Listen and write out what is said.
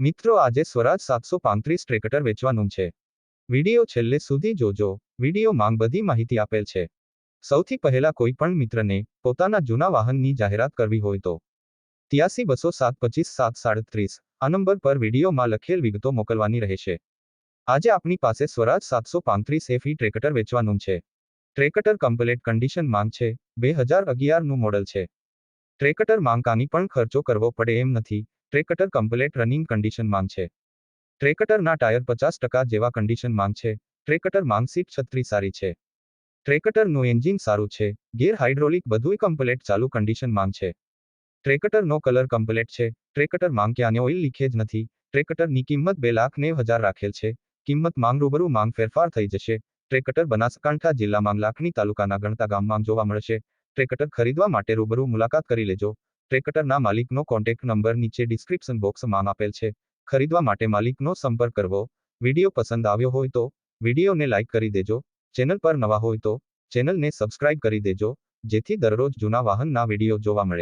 મિત્રો, આજે સ્વરાજ સાતસો પાંત્રીસ ટ્રેક્ટર વેચવાનું છે. વીડિયો છેલ્લે સુધી જોજો. વીડિયો માંગ બધી માહિતી આપેલ છે. સૌથી પહેલા કોઈ પણ મિત્રને પોતાના જૂના વાહનની જાહેરાત કરવી હોય તો ત્યાસી બસો સાત પચીસ સાત સાડત્રીસ આ નંબર પર વિડીયોમાં લખેલ વિગતો મોકલવાની રહેશે. આજે આપણી પાસે સ્વરાજ સાતસો પાંત્રીસ એફી ટ્રેક્ટર વેચવાનું છે. ટ્રેક્ટર કમ્પ્લેટ કન્ડિશન માંગ છે. બે હજાર અગિયારનું મોડલ છે. ટ્રેક્ટર માંગ કાની પણ ખર્ચો કરવો પડે એમ નથી. ટ્રેક્ટર કમ્પ્લેટ રનિંગ કન્ડિશન માંગ છે. ટ્રેકટરના ટાયર પચાસ ટકા જેવા કન્ડિશન માંગ છે. ટ્રેકટર માંગ સીટ છત્રી સારી છે. ટ્રેકટરનું એન્જિન સારું છે. ગેર હાઇડ્રોલિક બધુંય કમ્પ્લેટ ચાલુ કન્ડિશન માંગ છે. ટ્રેકટરનો કલર કમ્પ્લેટ છે. ટ્રેકટર માંગ ક્યાંને ઓઇલ લીકેજ નથી. ટ્રેકટરની કિંમત બે લાખ નેવ હજાર રાખેલ છે. કિંમત માંગ રૂબરૂ માંગ ફેરફાર થઈ જશે. ટ્રેકટર બનાસકાંઠા જિલ્લામાં લાખની તાલુકાના ગણતા ગામમાં જોવા મળશે. ટ્રેકટર ખરીદવા માટે રૂબરૂ મુલાકાત કરી લેજો. ટ્રેક્ટરના માલિકનો કોન્ટેક્ટ નંબર નીચે ડિસ્ક્રિપ્શન બોક્સમાં આપેલ છે. ખરીદવા માટે માલિકનો સંપર્ક કરવો. વીડિયો પસંદ આવ્યો હોય તો વિડીયોને લાઇક કરી દેજો. ચેનલ પર નવા હોય તો ચેનલને સબસ્ક્રાઇબ કરી દેજો. જેથી દરરોજ જૂના વાહનના વીડિયો જોવા મળે.